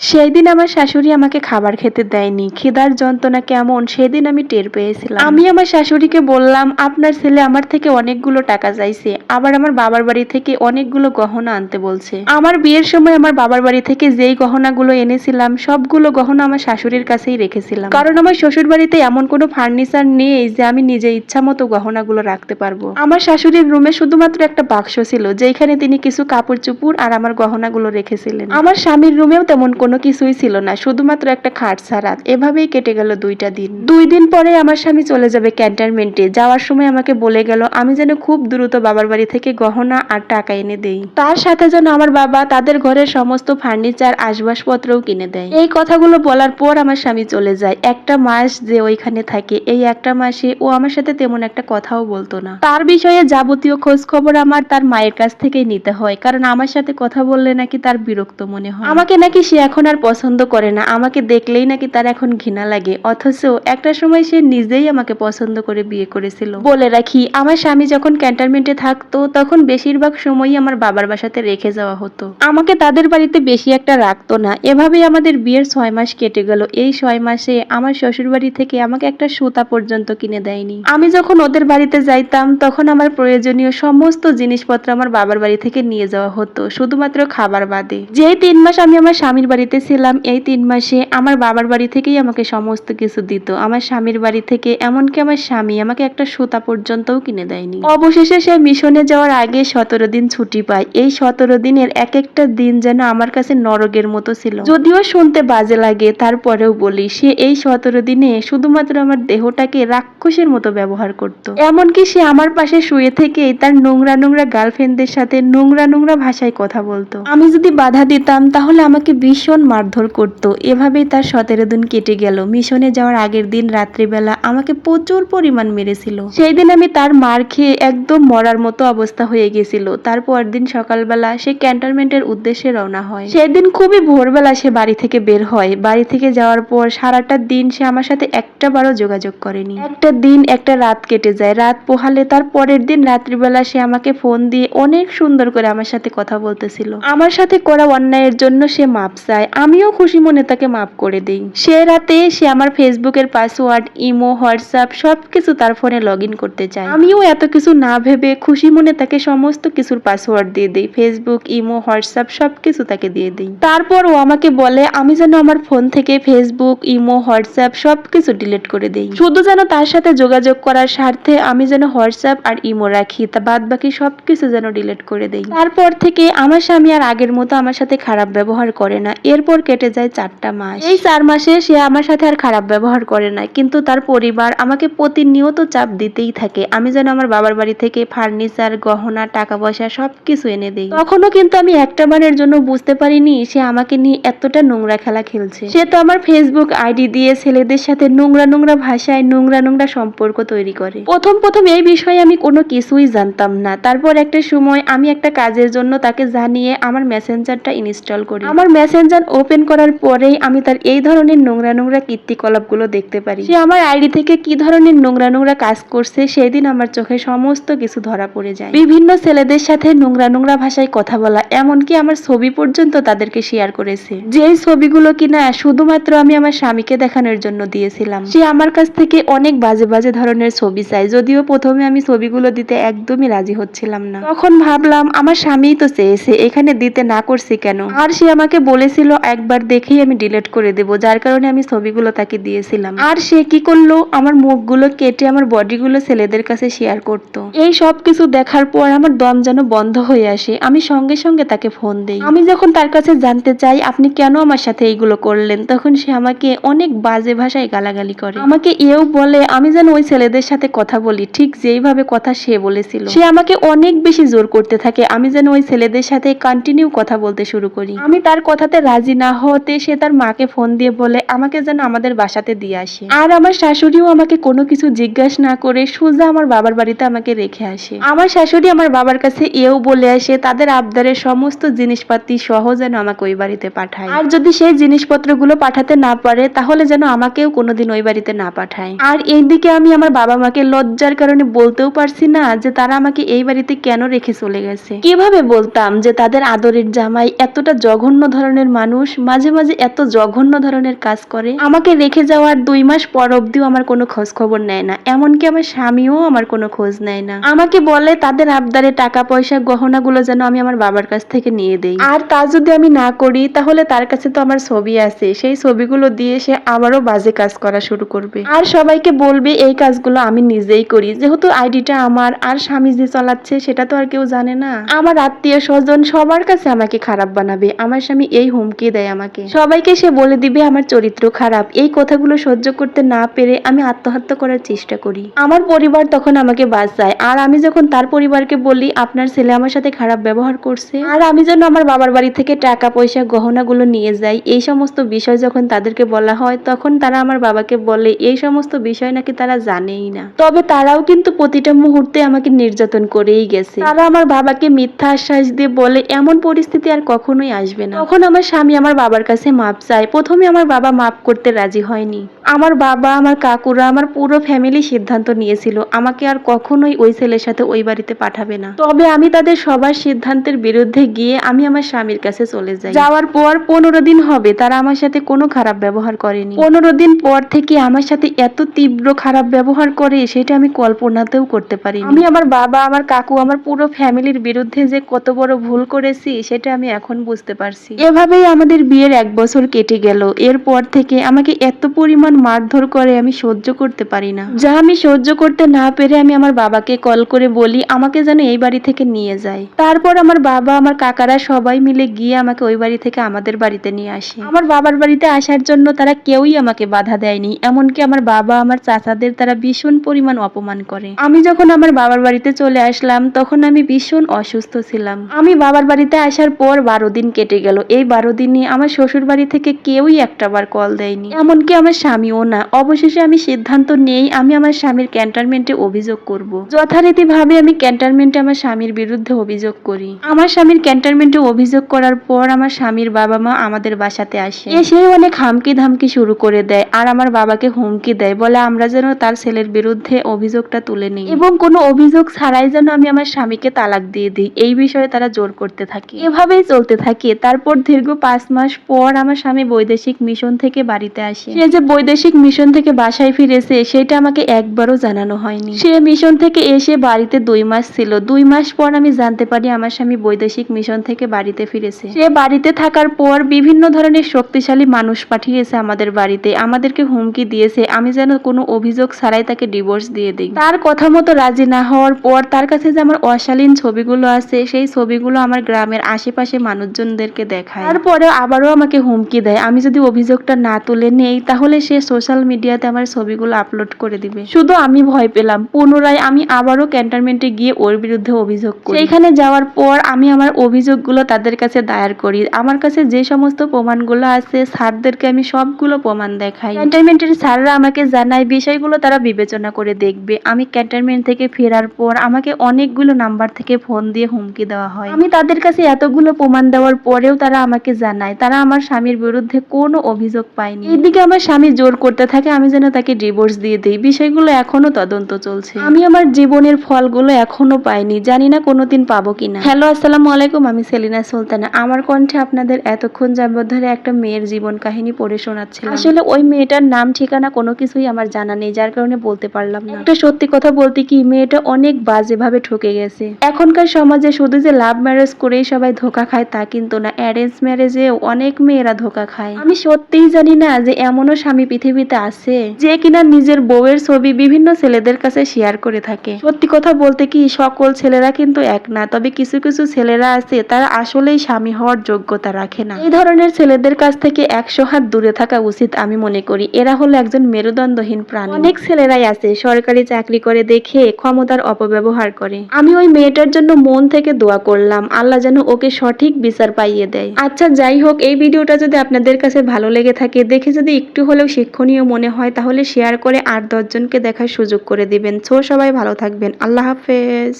সেই দিন আমার শাশুড়ি আমাকে খাবার খেতে দেয়নি। খিদার যন্ত্রণা কেমন, সেদিন আমি টের পেয়েছিলাম। আমি আমার শাশুড়িকে বললাম, আপনার ছেলে আমার থেকে অনেকগুলো টাকা চাইছে। আবার আমার বাবার বাড়ি থেকে অনেকগুলো গহনা আনতে বলছে। আমার বিয়ের সময় আমার বাবার বাড়ি থেকে যেই গহনাগুলো এনেছিলাম, সবগুলো গহনা আমার শাশুড়ির কাছেই রেখেছিলাম। কারণ আমার শ্বশুর বাড়িতে এমন কোনো ফার্নিচার নেই যে আমি নিজে ইচ্ছা মতো গহনাগুলো রাখতে পারব। আমার শাশুড়ির রুমে শুধুমাত্র একটা বাক্স ছিল যেখানে তিনি কিছু কাপড় চুপুর আর আমার গহনাগুলো রেখেছিলেন। আমার স্বামীর রুমেও তেমন কোনো কিছুই ছিল না, শুধুমাত্র একটা খাট ছাড়া। এভাবেই কেটে গেল দুইটা দিন। দুই দিন পরে আমার স্বামী চলে যাবে ক্যান্টনমেন্টে। যাওয়ার সময় আমাকে বলে গেল, আমি যেন খুব দ্রুত বাবার বাড়ি থেকে গহনা আর টাকা এনে দেই। তার সাথে যেন আমার বাবা তাদের ঘরের সমস্ত ফার্নিচার, আসবাবপত্রও কিনে দেয়। এই কথাগুলো বলার পর আমার স্বামী চলে যায়। একটা মাস যে ওইখানে থাকে, এই একটা মাসে ও আমার সাথে তেমন একটা কথাও বলতো না। তার বিষয়ে যাবতীয় খোঁজ খবর আমার তার মায়ের কাছ থেকেই নিতে হয়, কারণ আমার সাথে কথা বললে নাকি তার বিরক্ত মনে হয়। আমাকে নাকি সে এখন আর পছন্দ করে না। আমাকে দেখলেই নাকি তার এখন ঘৃণা লাগে। অথচ একটা সময় সে নিজেই আমাকে পছন্দ করে বিয়ে করেছিল। বলে রাখি, আমার স্বামী যখন ক্যান্টনমেন্টে থাকতো, তখন বেশিরভাগ সময়ই আমার বাবার বাসাতে রেখে যাওয়া হতো। আমাকে তাদের বাড়িতে বেশি একটা রাখতো না। এভাবেই আমাদের বিয়ের ছয় মাস কেটে গেল। এই ছয় মাসে আমার শ্বশুর বাড়ি থেকে আমাকে একটা সুতা পর্যন্ত কিনে দেয়নি। আমি যখন ওদের বাড়িতে যাইতাম, তখন আমার প্রয়োজনীয় সমস্ত জিনিসপত্র আমার বাবার বাড়ি থেকে নিয়ে যাওয়া হতো, শুধুমাত্র খাবার বাদে। যেই তিন মাস আমি আমার স্বামীর বাড়িতে ছিলাম এই তিন মাসে আমার বাবার বাড়ি থেকেই আমাকে সমস্ত কিছু দিত। আমার স্বামীর বাড়ি থেকে এমনকি আমার স্বামী আমাকে একটা সুতা পর্যন্তও কিনে দেয়নি। অবশেষে সে মিশনে যাওয়ার আগে সতেরো দিন ছুটি পায়। এই সতেরো দিনের এক একটা দিন যেন আমার কাছে নরকের মতো ছিল। যদিও শুনতে বাজে লাগে, তারপরেও বলি, সে এই সতেরো দিনে শুধুমাত্র আমার দেহটাকে রাক্ষসের মতো ব্যবহার করত। এমনকি সে আমার পাশে শুয়ে থেকে তার নোংরা নোংরা গার্লফ্রেন্ডদের সাথে নোংরা নোংরা ভাষায় কথা বলতো। আমি যদি বাধা দিতাম, তাহলে আমাকে ভীষণ মারধর করত। এভাবেই তার সতেরো দিন কেটে গেল। মিশনে যাওয়ার আগের দিন রাত্রিবেলা আমাকে প্রচুর পরিমাণ মেরেছিল। সেই দিন আমি তার মার খেয়ে একদম মরার মতো অবস্থা হয়ে গেছিল। তারপর দিন সকালবেলা সে ক্যান্টনমেন্টের উদ্দেশ্যে রওনা হয়। সেদিন খুবই ভোরবেলা সে বাড়ি থেকে বের হয়। বাড়ি থেকে যাওয়ার পর সারাটা দিন সে আমার সাথে একটা বারও যোগাযোগ করেনি। একটা দিন একটা রাত কেটে যায়। রাত পোহালে তার পরের দিন রাত্রিবেলা সে আমাকে ফোন দিয়ে অনেক সুন্দর করে আমার সাথে কথা বলতেছিল। আমার সাথে করা অন্যায়ের জন্য সে মাপ চায়। আমিও খুশি মনে তাকে মাপ করে দিই। সে রাতে সে আমার ফেসবুকের পাসওয়ার্ড, ইমো, হোয়াটসঅ্যাপ সবকিছু তার ফোনে লগ করতে চায়। আমিও এত কিছু না ভেবে খুশি মনে তাকে সমস্ত কিছুর পাসওয়ার্ড দিয়ে দিই। ফেসবুক, ইমো, হোয়াটসঅ্যাপ সবকিছু তাকে দিয়ে দিই। তারপর ও আমাকে বলে, আমি যেন আমার ফোন থেকে ফেসবুক, ইমো, হোয়াটসঅ্যাপ সবকিছু ডিলিট করে দেই। শুধু যেন তার সাথে যোগাযোগ করার স্বার্থে আমি যেন হোয়াটসঅ্যাপ আর ইমো রাখি, তা বাদ বাকি সবকিছু যেন ডিলিট করে দেই। তারপর থেকে আমার স্বামী আর আগের মতো আমার সাথে খারাপ ব্যবহার করে না। এরপর কেটে যায় চারটা মাস। এই চার মাসে সে আমার সাথে আর খারাপ ব্যবহার করে না কিন্তু তার পরিবার আমাকে প্রতিনিয়ত চাপ দিতেই থাকে। আমি যেন আমার বাবার বাড়ি থেকে ফার্নিচার, গহনা টাকা পয়সা সবকিছু এনে দেই। তখনও কিন্তু আমি একটা বারের জন্য বুঝতে পারিনি সে আমাকে নিয়ে এতটা নোংরা খেলা খেলছে। সে তো আমার ফেসবুক আইডি দিয়ে ছেলেদের সাথে নোংরা নোংরা ভাষায় নোংরা নোংরা সম্পর্ক তৈরি করে। প্রথম প্রথম এই বিষয়ে আমি কোনো কিছুই জানতাম না। তারপর একটা সময় আমি একটা কাজের জন্য তাকে জানিয়ে আমার মেসেঞ্জারটা ইনস্টল করি। আমার মেসেঞ্জার ওপেন করার পরেই আমি তার এই ধরনের নোংরা নোংরা কীর্তিকলাপগুলো দেখতে পারি। সে আমার আইডি থেকে কি ধরনের নোংরা নোংরা কাজ করছে সেদিন আমার চোখে সমস্ত কিছু ধরা পড়ে যায়। বিভিন্ন ছেলেদের সাথে নোংরা নোংরা ভাষায় কথা বলা, এমনকি আমার ছবি পর্যন্ত তাদেরকে শেয়ার করেছে। যেই ছবিগুলো কিনা শুধুমাত্র আমি আমার স্বামীকে দেখানোর জন্য দিয়েছিলাম, সে আমার কাছ থেকে অনেক বাজে বাজে ধরনের ছবি চাই যদিও প্রথমে আমি ছবিগুলো দিতে একদমই রাজি হচ্ছিলাম না। তখন ভাবলাম, আমার স্বামীই তো চেয়েছে, এখানে দিতে না করছি কেন? আর সে আমাকে বলেছিল একবার দেখেই আমি ডিলিট করে দেব, যার কারণে আমি ছবিগুলো তাকে দিয়েছিলাম। আর সে কি করল? আমার মুখগুলো কেটে আমার বডিগুলো ছেলেদের কাছে শেয়ার করত। এই সব কিছু দেখার পর আমার দম যেন বন্ধ হয়ে আসে। আমি সঙ্গে সঙ্গে তাকে ফোন দেই। আমি যখন তার কাছে জানতে চাই, আপনি কেন আমার সাথে এইগুলো করলেন? তখন সে আমাকে অনেক বাজে ভাষায় গালাগালি করে। আমাকে এও বলে, আমি যেন ওই ছেলেদের সাথে কথা বলি, ঠিক যেইভাবে কথা সে বলেছিল। সে আমাকে অনেক বেশি জোর করতে থাকে। আমি যেন ওই ছেলেদের সাথে কন্টিনিউ কথা বলতে শুরু করি। আমি তার কথাতে রাজি না হতে সে তার মাকে ফোন দিয়ে বলে, আমাকে যেন আমাদের বাসাতে দিয়ে আসে। আর আমার শাশুড়িও আমাকে কোনো কিছু জিজ্ঞাসা না করে সোজা আমার বাবার বাড়িতে আমাকে রেখে আসে। আমার শাশুড়ি আমার বাবার কাছে এও বলে আসে, তাদের আবদারের সমস্ত জিনিসপাতি সহ যেন আমাকে ওই বাড়িতে পাঠায়। আর যদি সেই জিনিসপত্রগুলো পাঠাতে না পারে, তাহলে যেন আমাকেও কোনোদিন ওই বাড়িতে না পাঠায়। আর এইদিকে আমি আমার বাবা মাকে লজ্জার কারণে বলতেও পারছি না যে তারা আমাকে এই বাড়িতে কেন রেখে চলে গেছে। কীভাবে বলতাম যে তাদের আদরের জামাই এতটা জঘন্য ধরনের মানুষ মানুষ মাঝে মাঝে এত জঘন্য ধরনের কাজ করে, আমাকে রেখে যাওয়ার দুই মাস পর অব্দিও আমার কোনো খোঁজ খবর নেয় না। এমনকি আমার স্বামীও আমার কোনো খোঁজ নেয় না। আমাকে বলে তাদের আবদারে টাকা পয়সা গহনাগুলো যেন আমি আমার বাবার কাছ থেকে নিয়ে দেই। আর তা যদি আমি না করি, তাহলে তার কাছে তো আমার ছবি আছে। সেই ছবিগুলো দিয়ে সে আবারও বাজে কাজ করা শুরু করবে। আর সবাইকে বলবে, এই কাজগুলো আমি নিজেই করি। যেহেতু আইডিটা আমার, আর স্বামী যে চালাচ্ছে, সেটা তো আর কেউ জানে না। আমার আত্মীয় স্বজন সবার কাছে আমাকে খারাপ বানাবে। আমার স্বামী এই হুমকি দেয় আমাকে। সবাইকে সে বলে দিবে আমার চরিত্র খারাপ। এই কথাগুলো সহ্য করতে না পেরে আমি আত্মহত্যা করার চেষ্টা করি। আমার পরিবার তখন আমাকে বাঁচায়। আর আমি যখন তার পরিবারকে বলি, আপনার ছেলে আমার সাথে খারাপ ব্যবহার করছে। আর আমি যেন আমার বাবার বাড়ি থেকে টাকা, পয়সা, গহনাগুলো নিয়ে যাই, এই সমস্ত বিষয় যখন তাদেরকে বলা হয়, তখন তারা আমার বাবাকে বলে, এই সমস্ত বিষয় নাকি তারা জানেই না। তবে তারাও কিন্তু প্রতিটা মুহূর্তে আমাকে নির্যাতন করেই গেছে। তারা আমার বাবাকে মিথ্যা আশ্বাস দিয়ে বলে, এমন পরিস্থিতি আর কখনোই আসবে না। তখন আমার স্বামী আমার বাবার কাছে মাপ চায় প্রথমে আমার বাবা মাপ করতে রাজি হয়নি। আমার বাবা, আমার কাকুরা, আমার পুরো ফ্যামিলি সিদ্ধান্ত নিয়েছিল। আমাকে আর কখনোই ওই ছেলের সাথে ওই বাড়িতে পাঠাবে না। তবে আমি তাদের সবার সিদ্ধান্তের বিরুদ্ধে গিয়ে আমি আমার স্বামীর কাছে চলে যাই। যাওয়ার পর পনেরো দিন হবে, তারা আমার সাথে কোনো খারাপ ব্যবহার করেনি। পনেরো দিন পর থেকে আমার সাথে এত তীব্র খারাপ ব্যবহার করে, সেটা আমি কল্পনাতেও করতে পারি আমি আমার বাবা, আমার কাকু, আমার পুরো ফ্যামিলির বিরুদ্ধে যে কত বড় ভুল করেছি, সেটা আমি এখন বুঝতে পারছি। এভাবেই আমাদের বিয়ের এক বছর কেটে গেল। এরপর থেকে আমাকে এত পরিমাণ মারধর করে আমি সহ্য করতে পারি না। যা আমি সহ্য করতে না পেরে আমি আমার বাবাকে কল করে বলি, আমাকে যেন এই বাড়ি থেকে নিয়ে যায়। তারপর আমার বাবা, আমার কাকারা সবাই মিলে গিয়ে আমাকে ওই বাড়ি থেকে আমাদের বাড়িতে নিয়ে আসে। আমার বাবার বাড়িতে আসার জন্য তারা কেউই আমাকে বাধা দেয়নি, এমনকি আমার বাবা, আমার চাচাদের তারা ভীষণ পরিমাণ অপমান করে। আমি যখন আমার বাবার বাড়িতে চলে আসলাম, তখন আমি ভীষণ অসুস্থ ছিলাম। আমি বাবার বাড়িতে আসার পর বারো দিন কেটে গেল। এই বারো দিনে আমার শ্বশুর বাড়ি থেকে কেউই একটা বার কল দেয়নি। এমনকি আমার স্বামীও না। অবশেষে আমি সিদ্ধান্ত নেই আমি আমার স্বামীর ক্যান্টনমেন্টে অভিযোগ করব। যথারীতি ভাবে আমি ক্যান্টনমেন্টে আমার স্বামীর বিরুদ্ধে অভিযোগ করি। আমার স্বামীর ক্যান্টনমেন্টে অভিযোগ করার পর আমার স্বামীর বাবা মা আমাদের বাসাতে আসে। এসে অনেক হামকি ধামকি শুরু করে দেয় আর আমার বাবাকে হুমকি দেয় বলে আমরা যেন তার ছেলের বিরুদ্ধে অভিযোগটা তুলে নিই। এবং কোনো অভিযোগ ছাড়াই যেন আমি আমার স্বামীকে তালাক দিয়ে দিই। এই বিষয়ে তারা জোর করতে থাকে। এভাবেই চলতে থাকে। তারপর দীর্ঘ পাঁচ মাস পর আমার স্বামী বৈদেশিক মিশন থেকে বাড়িতে আসে। সে যে বৈদেশিক মিশন থেকে বাসায় ফিরেছে সেটা আমাকে একবারও জানানো হয়নি। সে মিশন থেকে এসে বাড়িতে দুই মাস ছিল। দুই মাস পর আমি জানতে পারি আমার স্বামী বৈদেশিক মিশন থেকে বাড়িতে ফিরেছে। সে বাড়িতে থাকার পর বিভিন্ন ধরনের শক্তিশালী মানুষ পাঠিয়েছে আমাদের বাড়িতে। আমাদেরকে হুমকি দিয়েছে আমি যেন কোনো অভিযোগ ছাড়াই তাকে ডিভোর্স দিয়ে দিই। তার কথা মতো রাজি না হওয়ার পর তার কাছে যে আমার অশালীন ছবিগুলো আছে সেই ছবিগুলো আমার গ্রামের আশেপাশে মানুষজনদেরকে দেখায়। তারপরে আবারও আমাকে হুমকি দেয়। আমি যদি অভিযোগটা না তুলে নেই, তাহলে সে সোশ্যাল মিডিয়াতে আমার ছবিগুলো আপলোড করে দিবে। শুধু আমি ভয় পেলাম। পুনরায় আমি আবারও ক্যান্টনমেন্টে গিয়ে ওর বিরুদ্ধে অভিযোগ করি। সেইখানে যাওয়ার পর আমি আমার অভিযোগগুলো তাদের কাছে দায়ের করি। আমার কাছে যে সমস্ত প্রমাণগুলো আছে, স্যারদেরকে আমি সবগুলো প্রমাণ দেখাই। ক্যান্টনমেন্টের স্যাররা আমাকে জানায়, বিষয়গুলো তারা বিবেচনা করে দেখবে। আমি ক্যান্টনমেন্ট থেকে ফেরার পর আমাকে অনেকগুলো নাম্বার থেকে ফোন দিয়ে হুমকি দেওয়া হয়। আমি তাদের কাছে এতগুলো প্রমাণ দেওয়ার পরেও তারা আমাকে জানায় তারা আমার স্বামীর বিরুদ্ধে কোনো অভিযোগ পায়নি। এইদিকে আমার স্বামী জোর করতে থাকে আমি যেন তাকে ডিভোর্স দিয়ে দিই। বিষয়গুলো এখনও তদন্ত চলছে। আমি আমার জীবনের ফলগুলো এখনও পাইনি জানি না কোনোদিন পাবো কিনা। হ্যালো আসসালামু আলাইকুম আমি সেলিনা সুলতানা। আমার কণ্ঠে আপনাদের এতক্ষণ যাবত ধরে একটা মেয়ের জীবন কাহিনী পড়ে শোনাচ্ছিলাম। আসলে ওই মেয়েটার নাম ঠিকানা কোনো কিছুই আমার জানা নেই যার কারণে বলতে পারলাম না। একটা সত্যি কথা বলতে কি মেয়েটা অনেক বাজে ভাবে ঠকে গেছে। এখনকার সমাজে শুধু যে লাভ ম্যারেজ করেই সবাই ধোকা খায় তা কিন্তু না অ্যারেঞ্জ ম্যারেজে অনেক মেয়েরা ধোকা খায়। আমি সত্যিই জানি না যে এমনও স্বামী পৃথিবীতে আছে যে কিনা নিজের বউয়ের ছবি বিভিন্ন ছেলেদের কাছে শেয়ার করে থাকে। সত্যি কথা বলতে কি, সকল ছেলেরা কিন্তু এক না, তবে কিছু কিছু ছেলেরা আছে তারা আসলেই স্বামী হওয়ার যোগ্যতা রাখে না। এই ধরনের ছেলেদের কাছ থেকে একশো হাত দূরে থাকা উচিত আমি মনে করি। এরা হলো একজন মেরুদণ্ডহীন প্রাণী। অনেক ছেলেরাই আছে, সরকারি চাকরি করে দেখে ক্ষমতার অপব্যবহার করে। আমি ওই মেয়েটার জন্য মন থেকে দোয়া করলাম, আল্লাহ যেন ওকে সঠিক বিচার পাইয়ে দেয়। আচ্ছা যাই হোক, এই ভিডিওটা যদি আপনাদের কাছে ভালো লেগে থাকে, দেখে যদি একটু হলেও শিক্ষণীয় মনে হয়, তাহলে শেয়ার করে আর দশজনকে দেখার সুযোগ করে দিবেন। সো সবাই ভালো থাকবেন। আল্লাহ হাফেজ।